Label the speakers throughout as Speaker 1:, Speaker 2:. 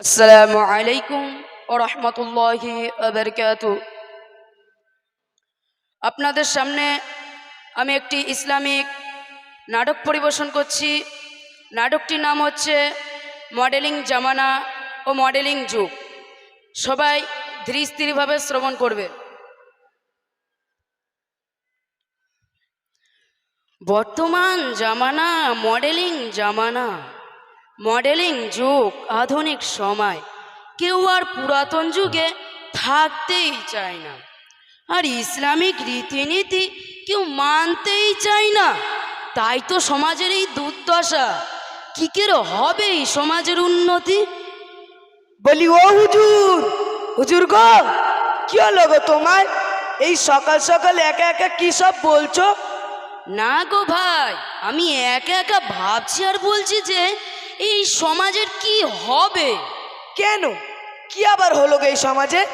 Speaker 1: আসসালামু আলাইকুম ও রহমতুল্লাহি আপনাদের সামনে আমি একটি ইসলামিক নাটক পরিবেশন করছি। নাটকটির নাম হচ্ছে মডেলিং জামানা ও মডেলিং যুগ। সবাই ধীর স্থিরভাবে শ্রবণ করবে। বর্তমান জামানা, মডেলিং জামানা মডেলিং যুগ আধুনিক সময়। কেউ আর পুরাতন যুগে থাকতেই চায় না। আর ইসলামিক রীতিনীতি কেউ মানতেই চায় না। তাই তো সমাজের এই দুর্দশা। কি করে হবে এই সমাজের উন্নতি?
Speaker 2: বলি ও হুজুর হুজুর গো কি হলো গো তোমার এই সকাল সকাল একা একা কি সব বলছো?
Speaker 1: না গো ভাই আমি একা একা ভাবছি আর বলছি যে এই সমাজের কি হবে?
Speaker 2: কেন? কি আবার হলো গো এই সমাজে?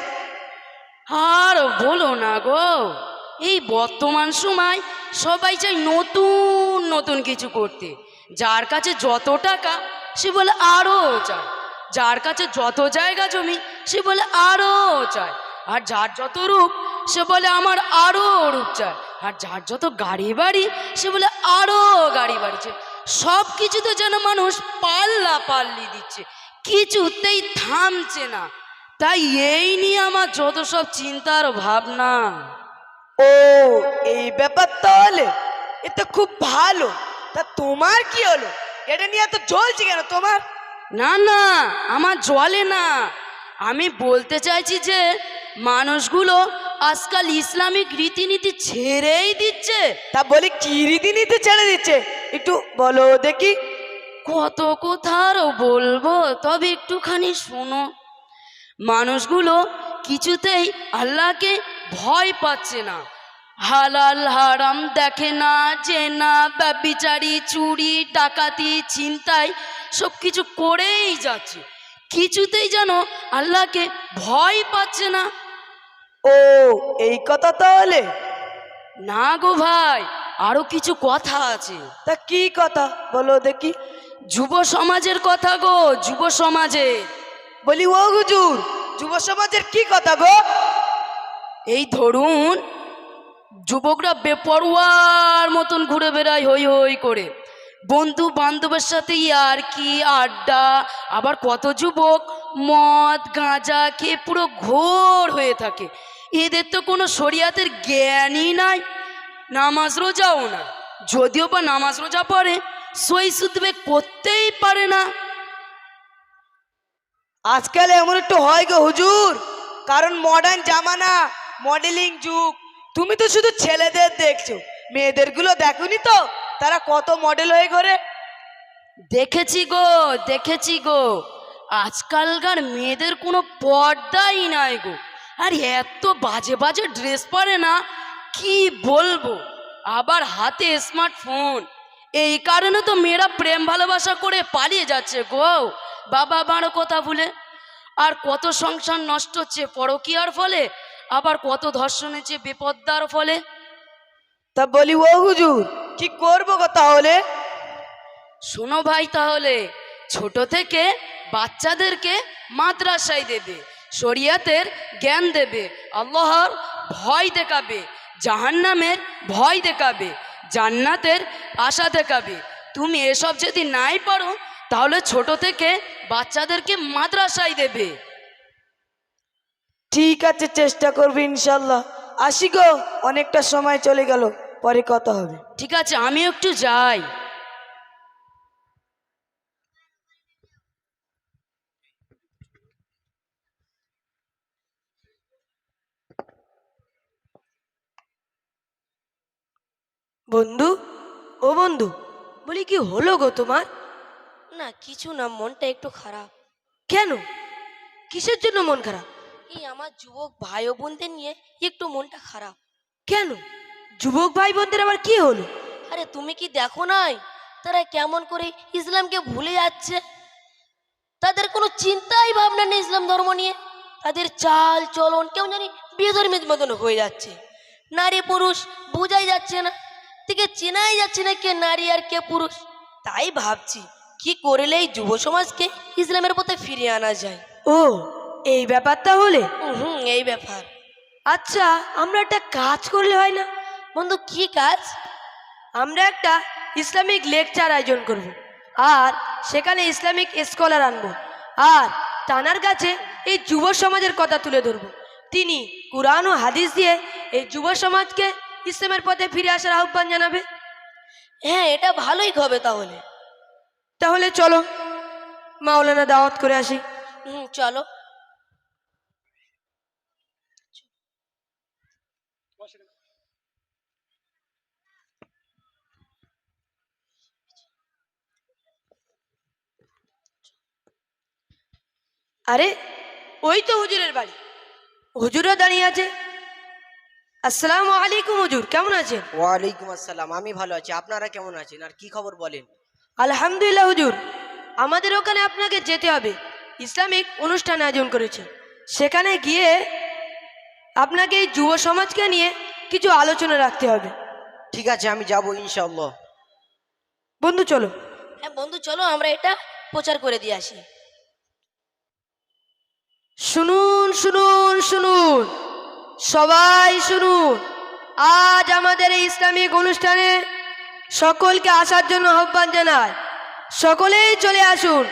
Speaker 1: আর বলো না গো এই বর্তমান সময় সবাই চাই নতুন নতুন কিছু করতে। যার কাছে যত টাকা সে বলে আরও চায়। যার কাছে যত জায়গা জমি সে বলে আরও চায়। আর যার যত রূপ সে বলে আমার আরও রূপ চায়। আর যার যত গাড়ি বাড়ি সে বলে আরও গাড়ি বাড়ি চায়। সব কিছুতে যেন মানুষ পাল্লা পাল্লি দিচ্ছে। কিছুতেই থামছে না। তাই এই নিয়ে আমার যত সব চিন্তার ভাবনা।
Speaker 2: ও এই ব্যাপার তাহলে? এ তো খুব ভালো। তা তোমার কি হলো? এটা নিয়ে এত জ্বলছে কেন তোমার?
Speaker 1: না না আমার জলে না। আমি বলতে চাইছি যে মানুষগুলো আজকাল ইসলামিক রীতিনীতি ছেড়েই দিচ্ছে।
Speaker 2: তা বলি কি রীতিনীতি ছেড়ে দিচ্ছে? একটু বলো দেখি।
Speaker 1: কত কোথাও বলব তবে একটুখানি শোনো। মানুষগুলো কিছুতেই আল্লাহকে ভয় পাচ্ছে না। হালাল হারাম দেখে না যে না ব্যবিচারি চুরি ডাকাতি ছিনতাই সব কিছু করেই যাচ্ছে। কিছুতেই যেন আল্লাহকে ভয় পাচ্ছে না।
Speaker 2: ও এই কথা তাহলে?
Speaker 1: না গো ভাই আরও কিছু কথা আছে।
Speaker 2: তা কি কথা? বলো দেখি।
Speaker 1: যুব সমাজের কথা গো যুব সমাজের
Speaker 2: বলি ও হুজুর যুব সমাজের কি কথা গো?
Speaker 1: এই ধরুন যুবকরা বেপরোয়ার মতন ঘুরে বেড়ায় হই হই করে। বন্ধু বান্ধবের সাথে আর কি আড্ডা আবার কত যুবক মদ গাঁজা খেয়ে পুরো ঘোর হয়ে থাকে। এদের তো কোনো শরিয়াতের জ্ঞানই নাই। নামাজ রোজাও না। যদিও বা নামাজ রোজা পড়ে সই সুদবে করতেই পারে না।
Speaker 2: আজকাল এমন একটু হয় গো হুজুর কারণ মডার্ন জামানা মডেলিং যুগ। তুমি তো শুধু ছেলেদের দেখছ মেয়েদেরগুলো দেখোনি তো? তারা কত মডেল হয়ে ঘরে।
Speaker 1: দেখেছি গো দেখেছি গো। আজকালকার মেয়েদের কোনো পর্দাই নাই গো। আর এত বাজে বাজে ড্রেস পরে না কি বলব? আবার হাতে স্মার্টফোন এই কারণে তো মেয়েরা প্রেম ভালোবাসা করে পালিয়ে যাচ্ছে গো। বাবা বারো কথা ভুলে। আর কত সংসার নষ্ট হচ্ছে পরকীয়ার ফলে আবার কত ধর্ষণ হচ্ছে বিপদ্দার ফলে।
Speaker 2: তা বলি ও হুজুর কি করব গো তাহলে?
Speaker 1: শোনো ভাই তাহলে ছোট থেকে বাচ্চাদেরকে মাদ্রাসায় দেবে শরিয়াতের জ্ঞান দেবে আল্লাহর ভয় দেখাবে জাহান্নামের ভয় দেখাবে জান্নাতের আশা দেখাবে। তুমি এসব যদি নাই পারো তাহলে ছোট থেকে বাচ্চাদেরকে মাদ্রাসায় দেবে।
Speaker 2: ঠিক আছে চেষ্টা করবি ইনশাল্লাহ আসি গো অনেকটা সময় চলে গেল পরে কথা হবে।
Speaker 1: ঠিক আছে আমি একটু যাই।
Speaker 2: বন্ধু? ও বন্ধু বলি কি হলো গো তোমার?
Speaker 3: না কিছু না মনটা একটু খারাপ।
Speaker 2: কেন? কিসের জন্য মন খারাপ?
Speaker 3: এই আমার যুবক ভাই ও বোনদের নিয়ে একটু মনটা খারাপ।
Speaker 2: কেন? যুবক ভাই বোনদের আবার কি হলো?
Speaker 3: আরে তুমি কি দেখো নাই? তারা কেমন করে ইসলামকে ভুলে যাচ্ছে? তাদের কোনো চিন্তাই ভাবনা নেই ইসলাম ধর্ম নিয়ে। তাদের চাল চলন কেউ জানি বিধর্মীর মতন হয়ে যাচ্ছে। নারী পুরুষ বোঝাই যাচ্ছে না। থেকে চেনাই যাচ্ছে না কে নারী আর কে পুরুষ। তাই ভাবছি কি করলে এই যুব সমাজকে ইসলামের পথে ফিরিয়ে আনা যায়।
Speaker 2: ও এই ব্যাপারটা হলে
Speaker 3: হুম এই ব্যাপার।
Speaker 2: আচ্ছা আমরা একটা কাজ করলে হয় না?
Speaker 3: বন্ধু কি কাজ?
Speaker 2: আমরা একটা ইসলামিক লেকচার আয়োজন করব। আর সেখানে ইসলামিক স্কলার আনব। আর তানার কাছে এই যুব সমাজের কথা তুলে ধরবো। তিনি কোরআন ও হাদিস দিয়ে এই যুব সমাজকে ইসলামের পথে ফিরে আসার আহ্বান জানাবে?
Speaker 3: হ্যাঁ এটা ভালোই হবে তাহলে।
Speaker 2: তাহলে চলো মাওলানা দাওয়াত করে আসি।
Speaker 3: হুম চলো।
Speaker 2: আরে ওই তো হুজুরের বাড়ি। হুজুরও দাঁড়িয়ে আছে। আসসালামু আলাইকুম হুজুর কেমন আছেন?
Speaker 4: ওয়ালাইকুম আসসালাম আমি ভালো আছি। আপনারা কেমন আছেন? আর কি খবর বলেন?
Speaker 2: আলহামদুলিল্লাহ হুজুর আমাদের ওখানে আপনাকে যেতে হবে। ইসলামিক অনুষ্ঠান আয়োজন করেছে। সেখানে গিয়ে আপনাকে এই যুব সমাজকে নিয়ে কিছু আলোচনা রাখতে হবে।
Speaker 4: ঠিক আছে আমি যাব ইনশাআল্লাহ।
Speaker 2: বন্ধু চলো।
Speaker 3: হ্যাঁ বন্ধু চলো আমরা এটা প্রচার করে দিয়ে আসি।
Speaker 2: শুনুন শুনুন শুনুন। সবাই শুনুন। আজ আমাদের এই ইসলামিক অনুষ্ঠানে সকলকে আসার জন্য আহ্বান জানায় সকলেই চলে আসুন।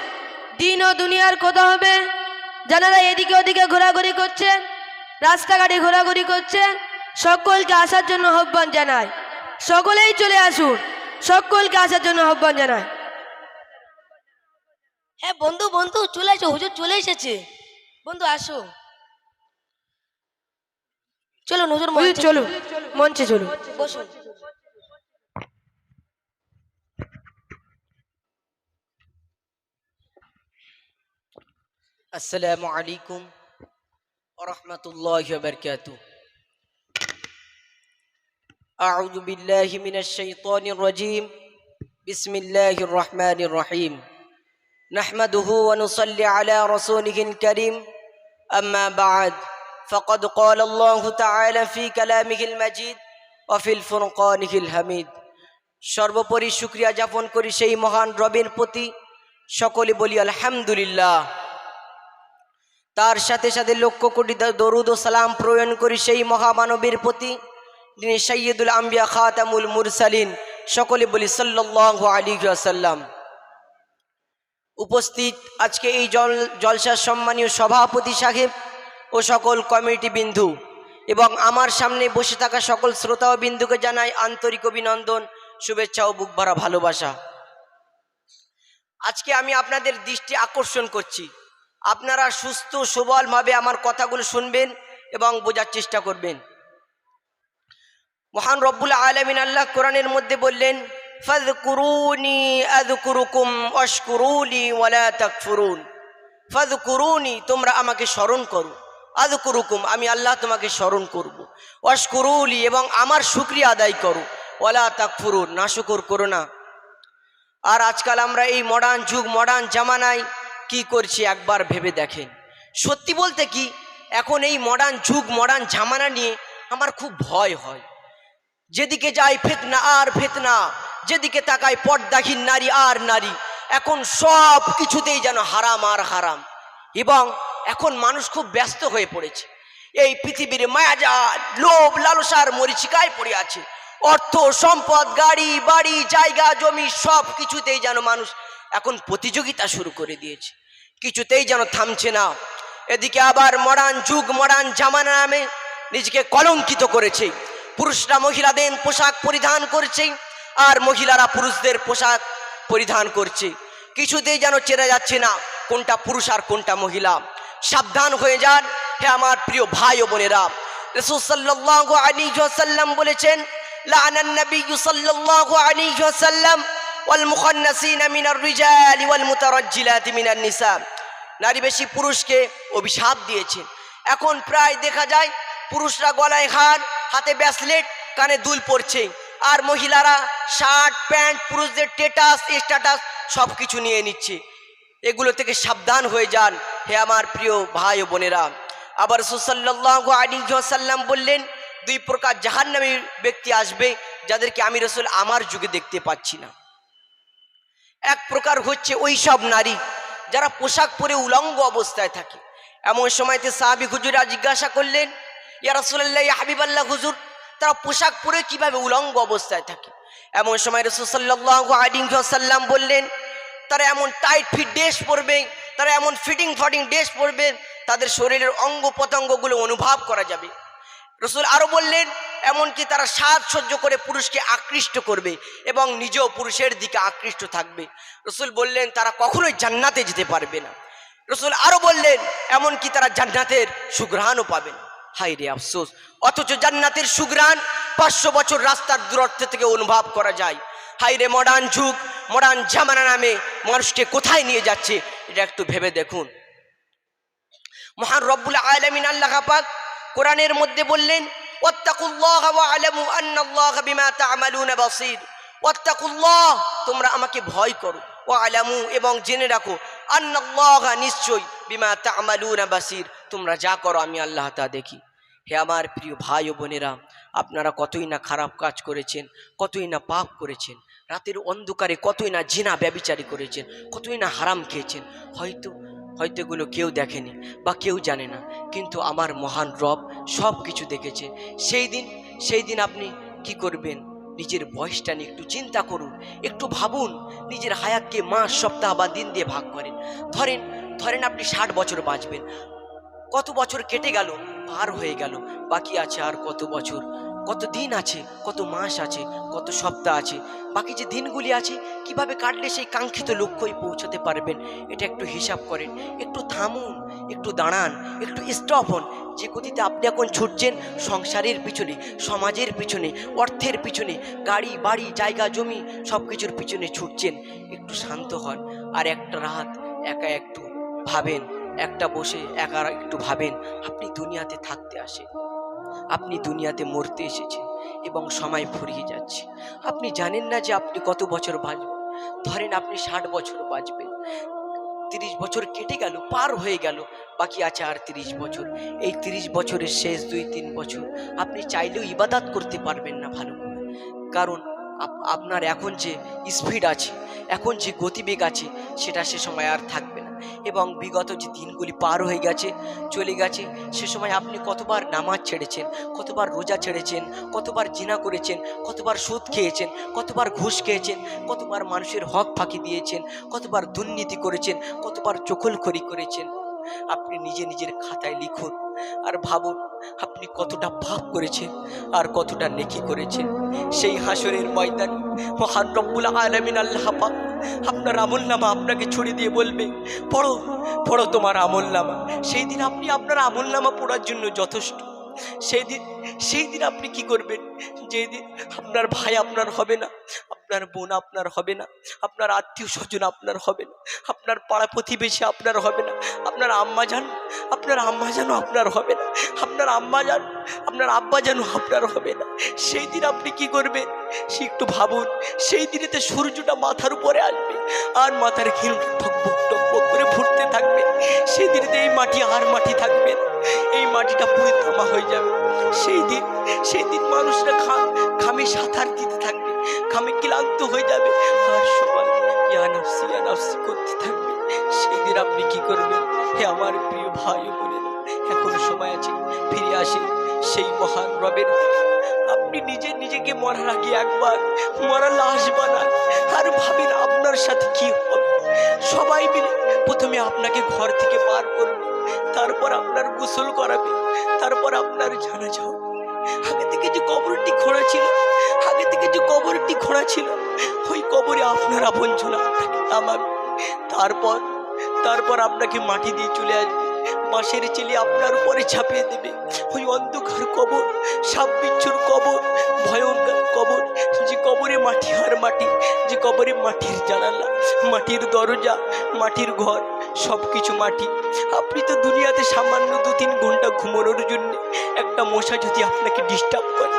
Speaker 2: দিন ও দুনিয়ার কথা হবে। যারা এদিকে ওদিকে ঘোরাঘুরি করছেন রাস্তাঘাটে ঘোরাঘুরি করছেন সকলকে আসার জন্য আহ্বান জানায় সকলেই চলে আসুন। সকলকে আসার জন্য আহ্বান জানায়
Speaker 3: হ্যাঁ বন্ধু বন্ধু, চলে এসো। হুজুর চলে এসেছে। বন্ধু, আসো। চলো হুজুর
Speaker 2: হুজুর
Speaker 3: মঞ্চে
Speaker 2: চলুন মঞ্চে চলুন
Speaker 3: বসুন
Speaker 4: আসসালামু আলাইকুম ওরহমতুল্লাহ বরকাতু أعوذ بالله من الشيطان الرجيم بسم الله الرحمن الرحيم نحمده ونصلي على رسوله الكريم أما بعد فقد قال الله تعالى في كلامه المجيد وفي الفرقانه الحميد সর্বোপরি শুক্রিয়া যাপন করি সেই মহান রবের প্রতি সকলে বলি আলহামদুলিল্লাহ তার সাথে সাথে লক্ষ কোটি দ- দরুদ ও সালাম প্রয়োজন করি সেই মহামানবের প্রতি যিনি সৈয়দুল আম্বিয়া খাতামুল মুরসালিন সকলে বলি সাল্লাল্লাহু আলাইহি ওয়াসাল্লাম উপস্থিত আজকে এই জল জলসার সম্মানীয় সভাপতি সাহেব ও সকল কমিটি বিন্দু। এবং আমার সামনে বসে থাকা সকল শ্রোতা ও বিন্দুকে জানাই আন্তরিক অভিনন্দন, শুভেচ্ছা ও বুক ভরা ভালোবাসা। আজকে আমি আপনাদের দৃষ্টি আকর্ষণ করছি। আপনারা সুস্থ, সবলভাবে আমার কথাগুলো শুনবেন এবং বোঝার চেষ্টা করবেন। মহান রব্বুল আলমিন আল্লাহ কোরআনের মধ্যে বললেন ফাদকুরুনি আদকুরুকুম অশকুরুলি ওয়ালা তোমরা আমাকে স্মরণ করো। আদকুরুকুম আমি আল্লাহ তোমাকে স্মরণ করব। অশকুরুলি এবং আমার শুক্রিয়া আদায় করো। ওয়ালা তাকফুরুন না শুকর করো না। আর আজকাল আমরা এই মডার্ন যুগ মডার্ন জামানায় কি করছি একবার ভেবে দেখেন। সত্যি বলতে কি, এখন এই মডার্ন যুগ মডার্ন জামানা নিয়ে আমার খুব ভয় হয়। যেদিকে যাই ফেতনা আর ফেতনা, যেদিকে তাকাই পর্দাহীন নারী আর নারী, এখন সব কিছুতেই যেন হারাম আর হারাম। এবং এখন মানুষ খুব ব্যস্ত হয়ে পড়েছে। এই পৃথিবীর মায়াজা লোভ, লালসার মরিচিকায় পড়ে আছে। অর্থ, সম্পদ, গাড়ি, বাড়ি, জায়গা, জমি সব কিছুতেই যেন মানুষ এখন প্রতিযোগিতা শুরু করে দিয়েছে। কিছুতেই যেন থামছে না। এদিকে আবার মডার্ন যুগ, মডার্ন জামানা নামে নিজেকে কলঙ্কিত করেছে। পুরুষরা মহিলাদের পোশাক পরিধান করছে আর মহিলারা পুরুষদের পোশাক পরিধান করছে। কিছুতেই যেন চেনা যাচ্ছে না কোনটা পুরুষ আর কোনটা মহিলা। সাবধান হয়ে যান। হে আমার প্রিয় ভাই ও বোনেরা, রসুল সাল্লাল্লাহু আলাইহি ওয়াসাল্লাম বলেছেন লাআনান নবী সাল্লাল্লাহু আলাইহি ওয়াসাল্লাম ওয়াল মুখান্নাসিনা মিনার রিজালি ওয়াল মুতারাজ্জিলাতি মিনান নিসা। নারী বেশি পুরুষকে অভিশাপ দিয়েছেন এখন প্রায় দেখা যায়, পুরুষরা গলায় হার, হাতে ব্যাসলেট, কানে দুল পরছে। আর মহিলারা শার্ট, প্যান্ট, পুরুষদের টেটাস, স্ট্যাটাস সব কিছু নিয়ে নিচ্ছে। এগুলো থেকে সাবধান হয়ে যান। হে আমার প্রিয় ভাই ও বোনেরা, আবার সুসাল্লাহু আলী সাল্লাম বললেন, দুই প্রকার জাহান্নামী ব্যক্তি আসবে যাদেরকে আমি রসুল আমার যুগে দেখতে পাচ্ছি না। এক প্রকার হচ্ছে ওই সব নারী যারা পোশাক পরে উলঙ্গ অবস্থায় থাকে। এমন সময়তে সাহাবি হুজুরা জিজ্ঞাসা করলেন, ইয়া রাসূলুল্লাহ, ইয়া হাবিবাল্লাহ হুজুর, তারা পোশাক পরে কীভাবে উলঙ্গ অবস্থায় থাকে? এমন সময় রসুল সাল্লাল্লাহু আলাইহি ওয়াসাল্লাম বললেন, তারা এমন টাইট ফিট ড্রেস পরবে তারা এমন ফিটিং ফটিং ড্রেস পরবে তাদের শরীরের অঙ্গ প্রত্যঙ্গগুলো অনুভব করা যাবে। রসুল আরও বললেন, এমনকি তারা সাজ সহ্য করে পুরুষকে আকৃষ্ট করবে এবং নিজেও পুরুষের দিকে আকৃষ্ট থাকবে। রসুল বললেন, তারা কখনোই জান্নাতে যেতে পারবে না। রসুল আরও বললেন, এমনকি তারা জান্নাতের সুঘ্রাণও পাবেন হাই রে আফসোস। অথচ জান্নাতের সুঘ্রাণ পাঁচশো বছর রাস্তার দূরত্ব থেকে অনুভব করা যায়। হাই রে মডার্ন যুগ মডার্ন জামানা নামে মানুষকে কোথায় নিয়ে যাচ্ছে? এটা একটু ভেবে দেখুন। মহান রব্বুল আলমিন আল্লাহ পাক কোরআনের মধ্যে বললেন তোমরা আমাকে ভয় করো। ও আলামু, এবং জেনে রাখো, আন্নাল্লাহ নিশ্চয় বিমা তা'মালুনা বাসীর। তোমরা যা করো, আমি আল্লাহ তা দেখি। হে আমার প্রিয় ভাই ও বোনেরা, আপনারা কতই না খারাপ কাজ করেছেন, কতই না পাপ করেছেন রাতের অন্ধকারে কতই না জিনা ব্যবিচারী করেছেন, কতই না হারাম খেয়েছেন, হয়তো হয়তো এগুলো কেউ দেখেনি বা কেউ জানে না। কিন্তু আমার মহান রব সব কিছু দেখেছে। সেই দিন সেই দিন আপনি কি করবেন? নিজের বয়সটা নিয়ে একটু চিন্তা করুন, একটু ভাবুন, নিজের হায়াতকে মাস, সপ্তাহ বা দিন দিয়ে ভাগ করেন। ধরেন ধরেন আপনি ষাট বছর বাঁচবেন, কত বছর কেটে গেল, পার হয়ে গেল, বাকি আছে আর কত বছর? কত দিন আছে, কত মাস আছে, কত সপ্তাহ আছে, বাকি যে দিনগুলি আছে, কীভাবে কাটলে সেই কাঙ্ক্ষিত লক্ষ্যই পৌঁছাতে পারবেন, এটা একটু হিসাব করেন। একটু থামুন, একটু দাঁড়ান, একটু স্টপ হন। যে গতিতে আপনি এখন ছুটছেন, সংসারের পিছনে, সমাজের পিছনে, অর্থের পিছনে, গাড়ি, বাড়ি, জায়গা, জমি সব কিছুর পিছনে ছুটছেন, একটু শান্ত হন। আর একটা রাত একা একটু ভাবেন, একটা বসে একা একটু ভাবেন, আপনি দুনিয়াতে থাকতে আসে আপনি দুনিয়াতে মরতে এসেছেন এবং সময় ফুরিয়ে যাচ্ছে। আপনি জানেন না যে আপনি কত বছর বাঁচবেন। ধরেন আপনি ষাট বছর বাঁচবেন। তিরিশ বছর কেটে গেল, পার হয়ে গেল, বাকি আছে আর তিরিশ বছর। এই তিরিশ বছরের শেষ দুই তিন বছর আপনি চাইলেও ইবাদাত করতে পারবেন না ভালো করে। কারণ আপনার এখন যে স্পিড আছে, এখন যে গতিবেগ আছে, সেটা সে সময় আর থাকবে না। এবং বিগত যে দিনগুলি পার হয়ে গেছে, চলে গেছে, সে সময় আপনি কতবার নামাজ ছেড়েছেন, কতবার রোজা ছেড়েছেন, কতবার জিনা করেছেন, কতবার সুদ খেয়েছেন, কতবার ঘুষ খেয়েছেন, কতবার মানুষের হক ফাঁকি দিয়েছেন, কতবার দুর্নীতি করেছেন, কতবার চোখলখড়ি করেছেন। আপনি নিজে নিজের খাতায় লিখুন আর ভাবুন আপনি কতটা পাপ করেছেন আর কতটা নেকি করেছেন। সেই হাসরের ময়দান মহান রব্বুল আলমিন আল্লাহ পাক আপনার আমল নামা আপনাকে ছড়িয়ে দিয়ে বলবে, পড়ো পড়ো তোমার আমল নামা। সেই দিন আপনি আপনার আমল নামা পড়ার জন্য যথেষ্ট। সেই দিন সেই দিন আপনি কি করবেন? যেই দিন আপনার ভাই আপনার হবে না, আপনার বোন আপনার হবে না, আপনার আত্মীয় স্বজন আপনার হবে না, আপনার পাড়া প্রতিবেশী আপনার হবে না, আপনার আম্মা যান আপনার আম্মা যেন আপনার হবে না, আপনার আম্মা যান আপনার আব্বা যেন আপনার হবে না। সেই দিন আপনি কি করবেন? সে একটু ভাবুন, সেই দিনেতে সূর্যটা মাথার উপরে আসবে, আর মাথার ঘিল টকবক টকবক করে ফুটতে থাকবে। সেই দিনেতে এই মাটি আর মাটি থাকবে। এই মাটিটা পুরো থামা হয়ে যাবে। সেই দিন সেই দিন মানুষরা খামে সাঁতার দিতে থাকবে খামে ক্লান্ত হয়ে যাবে। আর সবাই করতে থাকবে। সেই দিন আপনি কি করবেন? হে আমার প্রিয় ভাই বোনেরা, এখনও সময় আছে, ফিরে আসে। সেই মহান রবের আপনি নিজে নিজেকে মরার আগে একবার মরা লাশ বানান। আর ভাবেন আপনার সাথে কি হবে? সবাই মিলে প্রথমে আপনাকে ঘর থেকে বার করবে, তারপর আপনার গোসল করাবে, তারপর আপনার জানাজা হবে। আগে থেকে যে কবরটি খোঁড়া ছিল খোঁড়া ছিল, ওই কবরে আপনার আপন আপনাকে আমার তারপর তারপর আপনাকে মাটি দিয়ে চলে আসবে। বাঁশের চেলে আপনার উপরে ছাপিয়ে দেবে। ওই অন্ধকার কবর সাপ বিচ্ছুর কবর, ভয়ঙ্কর কবর, যে কবরে মাটি আর মাটি, যে কবরে মাটির জানালা, মাটির দরজা, মাটির ঘর সব কিছু মাটি। আপনি তো দুনিয়াতে সামান্য দু তিন ঘণ্টা ঘুমানোর জন্য একটা মশা যদি আপনাকে ডিস্টার্ব করে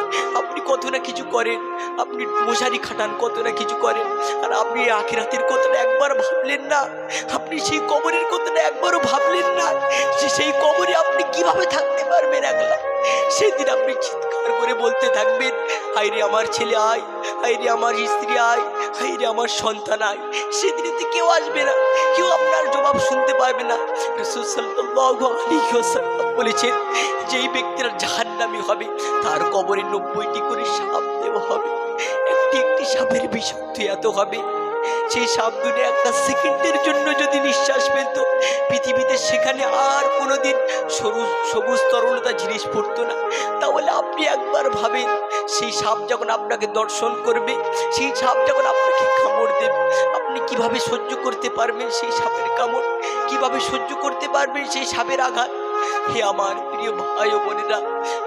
Speaker 4: কত না কিছু করেন আপনি মশারি খাটান, কত না কিছু করেন আর আপনি আখিরাতের কথাটা একবার ভাবলেন না। আপনি সেই কবরের কথাটা একবারও ভাবলেন না যে সেই কবরে আপনি কীভাবে থাকতে পারবেন একলা? সেদিন আপনি চিৎকার করে বলতে থাকবেন আইরে আমার ছেলে আয় আইরে আমার স্ত্রী আয় হাইরে আমার সন্তান আয়। সেদিনেতে কেউ আসবে না, কেউ আপনার জবাব শুনতে পারবে না। রাসূল আলাইহি ওয়াসাল্লাম বলেছেন, যেই ব্যক্তিরা জাহান্নামী হবে, তার কবরে নব্বইটি করে সাপ দেওয়া হবে, একটি একটি সাপের বিষাক্ত এত হবে। সেই সাপ দুটো একটা সেকেন্ডের জন্য যদি নিঃশ্বাস ফেলত, পৃথিবীতে সেখানে আর কোনোদিন সরু, সবুজ তরলতা জিনিস পড়তো না। তাহলে আপনি একবার ভাবেন, সেই সাপ যখন আপনাকে দর্শন করবে, সেই সাপ যখন আপনাকে কামড় দেবে, আপনি কীভাবে সহ্য করতে পারবেন সেই সাপের কামড়? কীভাবে সহ্য করতে পারবেন সেই সাপের আঘাত? হে আমার প্রিয় ভাই বোনেরা,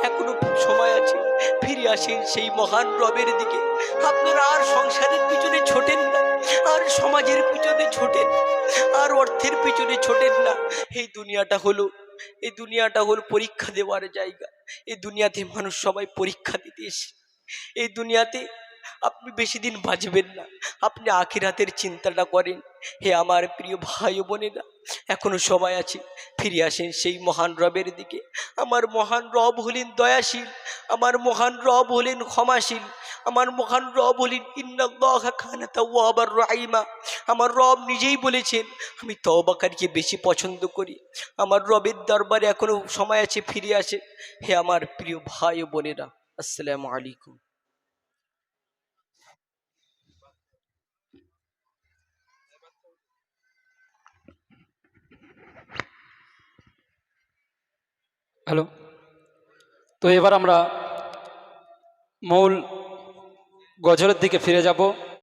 Speaker 4: এখনও সময় আছে, ফিরে আসেন সেই মহান রবের দিকে। আপনারা আর সংসারের পিছনে ছোটেন না, আর সমাজের পিছনে ছোটেন, আর অর্থের পিছনে ছোটেন না। এই দুনিয়াটা হলো, এই দুনিয়াটা হলো পরীক্ষা দেওয়ার জায়গা। এই দুনিয়াতে মানুষ সবাই পরীক্ষা দিতে এসে, এই দুনিয়াতে আপনি বেশি দিন বাঁচবেন না। আপনি আখিরাতের চিন্তাটা করেন। হে আমার প্রিয় ভাই বোনেরা, এখনও সময় আছে। ফিরে আসেন সেই মহান রবের দিকে। আমার মহান রব হলেন দয়াশীল, আমার মহান রব হলেন ক্ষমাশীল, আমার মহান রব হলেন তাওয়াবার রাহিমা। আমার রব নিজেই বলেছেন, আমি তওবাকারীকে বেশি পছন্দ করি। আমার রবের দরবারে এখনও সময় আছে, ফিরে আসে হে আমার প্রিয় ভাই বোনেরা, আসসালামু আলাইকুম।
Speaker 5: হ্যালো? তো এবার আমরা মৌল গজলের দিকে ফিরে যাব।